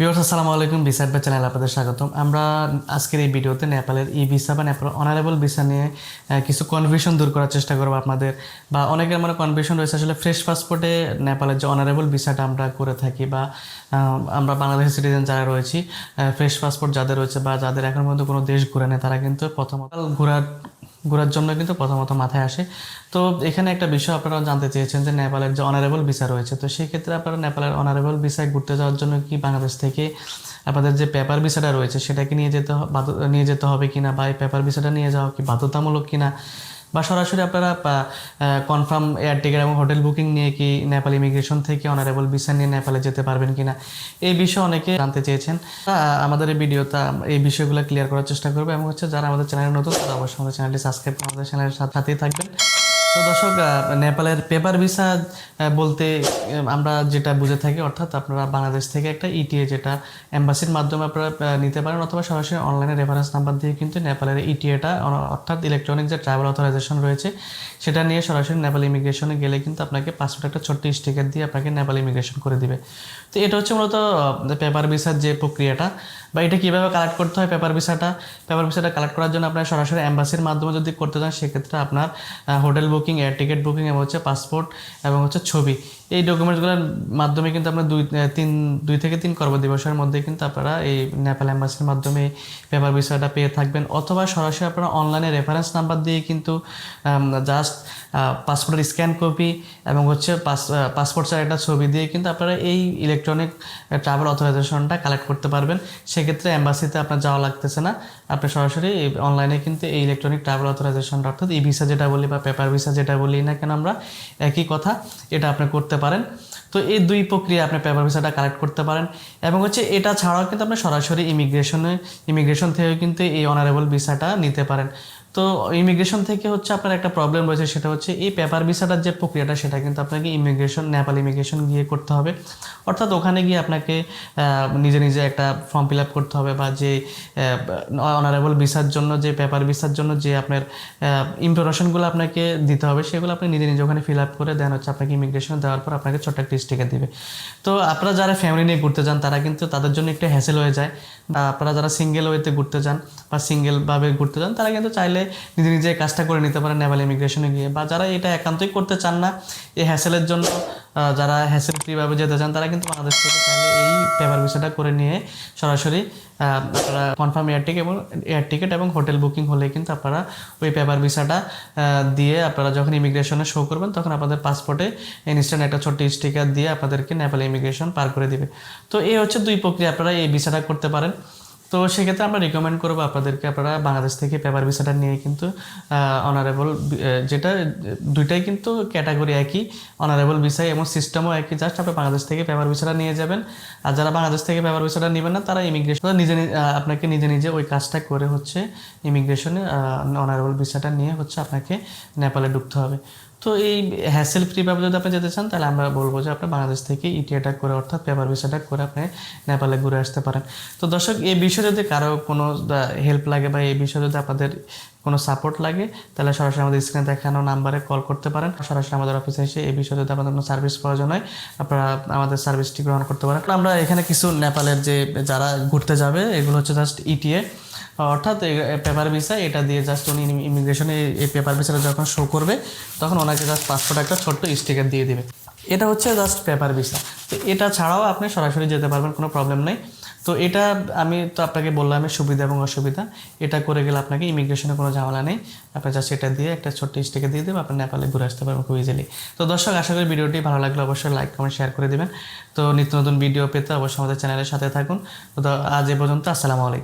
বিওর্স আসসালামু আলাইকুম। ভিসা বা চ্যানেল আপনাদের স্বাগতম। আমরা আজকের এই ভিডিওতে নেপালের ই ভিসা বা নেপাল অনারেবল ভিসা নিয়ে কিছু কনফিউশন দূর করার চেষ্টা করব আপনাদের। বা অনেকের মানে কনফিউশন রয়েছে আসলে ফ্রেশ পাসপোর্টে নেপালের যে অনারেবল ভিসাটা আমরা করে থাকি বা আমরা বাংলাদেশের সিটিজেন যারা রয়েছি ফ্রেশ পাসপোর্ট যাদের রয়েছে বা যাদের এখন পর্যন্ত কোনো দেশ ঘুরে নেই তারা কিন্তু প্রথমত ঘোরার ঘোরার জন্য কিন্তু প্রথমত মাথায় আসে। তো এখানে একটা বিষয় আপনারা জানতে চেয়েছেন যে নেপালের যে অনারেবল ভিসা রয়েছে, তো সেই ক্ষেত্রে আপনারা নেপালের অনারেবল ভিসায় ঘুরতে যাওয়ার জন্য কি বাংলাদেশ থেকে আপনাদের যে পেপার ভিসাটা রয়েছে, সেটাকে নিয়ে যেতে নিয়ে যেতে হবে কিনা বা এই পেপার ভিসাটা নিয়ে যাওয়া কি বাধ্যতামূলক কিনা বা সরাসরি আপনারা কনফার্ম এয়ার টিকিট এবং হোটেল বুকিং নিয়ে কি নেপাল ইমিগ্রেশন থেকে অনারেবল ভিসা নিয়ে নেপালে যেতে পারবেন কি না এই বিষয়ে অনেকে জানতে চেয়েছেন। আমাদের এই ভিডিওটা, এই বিষয়গুলো ক্লিয়ার করার চেষ্টা করবে এবং হচ্ছে যারা আমাদের চ্যানেলে নতুন, তারা অবশ্যই আমাদের চ্যানেলটি সাবস্ক্রাইব করে আমাদের চ্যানেলের সাথে- সাথেই থাকবেন। তো দর্শক নেপালের পেপার ভিসা বলতে আমরা যেটা বুঝে থাকি, অর্থাৎ আপনারা বাংলাদেশ থেকে একটা ইটিএ যেটা এম্বাসির মাধ্যমে আপনারা নিতে পারেন অথবা সরাসরি অনলাইনে রেফারেন্স নাম্বার দিয়ে কিন্তু নেপালের ইটিএটা অর্থাৎ ইলেকট্রনিক যে ট্রাভেল অথরাইজেশন রয়েছে, সেটা নিয়ে সরাসরি নেপাল ইমিগ্রেশনে গেলে কিন্তু আপনাকে পাসপোর্ট একটা ছোট্ট স্টিকার দিয়ে আপনাকে নেপাল ইমিগ্রেশন করে দিবে। তো এটা হচ্ছে মূলত পেপার ভিসার যে প্রক্রিয়াটা, বা এটা কীভাবে কালেক্ট করতে হয় পেপার ভিসাটা? পেপার ভিসাটা কালেক্ট করার জন্য আপনার সরাসরি অ্যাম্বাসির মাধ্যমে যদি করতে চান, সেক্ষেত্রে আপনার hotel booking air ticket booking এবং হচ্ছে পাসপোর্ট এবং হচ্ছে ছবি। এই ডকুমেন্টসগুলোর মাধ্যমে কিন্তু আপনার দুই তিন, দুই থেকে তিন কর্মদিবসের মধ্যে কিন্তু আপনারা এই নেপাল অ্যাম্বাসির মাধ্যমে পেপার ভিসাটা পেয়ে থাকবেন। অথবা সরাসরি আপনারা অনলাইনে রেফারেন্স নাম্বার দিয়ে কিন্তু জাস্ট পাসপোর্টের স্ক্যান কপি এবং হচ্ছে পাসপোর্ট সাইজ একটা ছবি দিয়ে কিন্তু আপনারা এই ইলেকট্রনিক ট্রাভেল অথরাইজেশনটা কালেক্ট করতে পারবেন। সেক্ষেত্রে অ্যাম্বাসিতে আপনার যাওয়া লাগতেছে না। আপনি সরাসরি অনলাইনে কিন্তু এই ইলেকট্রনিক ট্রাভেল অথরাইজেশনটা অর্থাৎ ই ভিসা যেটা বলি বা পেপার ভিসা যেটা বলি না কেন আমরা, একই কথা, এটা আপনি করতে পারেন। তো এই দুই প্রক্রিয়া আপনি পেপার ভিসাটা কালেক্ট করতে পারেন এবং হচ্ছে এটা ছাড়াও কিন্তু আপনি সরাসরি ইমিগ্রেশনে ইমিগ্রেশন থেকেও কিন্তু এই অনারেবল ভিসাটা নিতে পারেন। তো ইমিগ্রেশন থেকে হচ্ছে আপনার একটা প্রবলেম রয়েছে, সেটা হচ্ছে এই পেপার ভিসাটার যে প্রক্রিয়াটা, সেটা কিন্তু আপনাকে ইমিগ্রেশন নেপাল ইমিগ্রেশন গিয়ে করতে হবে। অর্থাৎ ওখানে গিয়ে আপনাকে নিজে নিজে একটা ফর্ম ফিল আপ করতে হবে বা যে অনারেবল ভিসার জন্য, যে পেপার ভিসার জন্য যে আপনার ইনফরমেশনগুলো আপনাকে দিতে হবে, সেগুলো আপনি নিজে নিজে ওখানে ফিল আপ করে দেন হচ্ছে আপনাকে ইমিগ্রেশন দেওয়ার পর আপনাকে ছোট্ট একটা স্টিকার দিবে। তো আপনারা যারা ফ্যামিলি নিয়ে ঘুরতে যান, তারা কিন্তু তাদের জন্য একটু হ্যাসেল হয়ে যায়। বা আপনারা যারা সিঙ্গেল ওয়েতে ঘুরতে যান বা সিঙ্গেলভাবে ঘুরতে যান, তারা কিন্তু চাইলে নিজে নিজে কাজটা করে নিতে পারেন নেভাল ইমিগ্রেশনে গিয়ে। বা যারা এটা একান্তই করতে চান না, এই হ্যাসেলের জন্য যারা হ্যাসেল ফ্রিভাবে যেতে চান, তারা কিন্তু বাংলাদেশ থেকে চাইলে এই পেপার ভিসাটা করে নিয়ে সরাসরি আপনারা কনফার্ম এয়ার টিকিট এবং এয়ার টিকিট এবং হোটেল বুকিং হলে কিন্তু আপনারা ওই পেপার ভিসাটা দিয়ে আপনারা যখন ইমিগ্রেশনে শো করবেন, তখন আপনাদের পাসপোর্টে ইনস্ট্যান্ট একটা ছোট্ট স্টিকার দিয়ে আপনাদেরকে নেপাল ইমিগ্রেশন পার করে দিবে। তো এই হচ্ছে দুই প্রক্রিয়া, আপনারা এই ভিসাটা করতে পারেন। তো সেক্ষেত্রে আমরা রিকমেন্ড করব আপনাদেরকে, আপনারা বাংলাদেশ থেকে পেপার ভিসাটা নিয়ে কিন্তু অনারেবল যেটা, দুইটাই কিন্তু ক্যাটাগরি একই অনারেবল ভিসাই এবং সিস্টেমও একই জাস্ট আপনি বাংলাদেশ থেকে পেপার ভিসাটা নিয়ে যাবেন। আর যারা বাংলাদেশ থেকে পেপার ভিসাটা নেবেন না, তারা ইমিগ্রেশন নিজে আপনাকে নিজে নিজে ওই কাজটা করে হচ্ছে ইমিগ্রেশনে অনারেবল ভিসাটা নিয়ে হচ্ছে আপনাকে নেপালে ঢুকতে হবে। তো এই হ্যাসেল ফ্রিভাবে যদি আপনি যেতে চান, তাহলে আমরা বলব যে আপনি বাংলাদেশ থেকে ইটিএটা করে, অর্থাৎ পেপার ভিসাটা করে আপনি নেপালে ঘুরে আসতে পারেন। তো দর্শক, এই বিষয়ে যদি কারও কোনো হেল্প লাগে বা এই বিষয়ে যদি আপনাদের কোনো সাপোর্ট লাগে, তাহলে সরাসরি আমাদের স্ক্রিনে দেখানো নাম্বারে কল করতে পারেন। সরাসরি আমাদের অফিসে এসে এই বিষয়ে যদি আপনাদের কোনো সার্ভিস প্রয়োজন হয়, আপনারা আমাদের সার্ভিসটি গ্রহণ করতে পারেন। আমরা এখানে কিছু নেপালের যে, যারা ঘুরতে যাবে, এগুলো হচ্ছে জাস্ট ইটিএ অর্থাৎ পেপার ভিসা এটা দিয়ে জাস্ট উনি ইমিগ্রেশনে এই পেপার ভিসাটা যখন শো করবে, তখন ওনাকে জাস্ট পাসপোর্ট একটা ছোট্ট স্টিকার দিয়ে দেবে। এটা হচ্ছে জাস্ট পেপার ভিসা তো এটা ছাড়াও আপনি সরাসরি যেতে পারবেন, কোনো প্রবলেম নেই। তো এটা আমি তো আপনাকে বললাম সুবিধা এবং অসুবিধা। এটা করে গেলে আপনাকে ইমিগ্রেশনে কোনো ঝামেলা নেই। আপনি জাস্ট এটা দিয়ে একটা ছোট্ট স্টিকার দিয়ে দেবেন, আপনি নেপালে ঘুরে আসতে পারবেন খুব ইজিলি তো দর্শক, আশা করি ভিডিওটি ভালো লাগলে অবশ্যই লাইক কমেন্ট শেয়ার করে দেবেন। তো নিত্য নতুন ভিডিও পেতে অবশ্যই আমাদের চ্যানেলের সাথে থাকুন। তো আজ এ পর্যন্ত, আসসালামু আলাইকুম।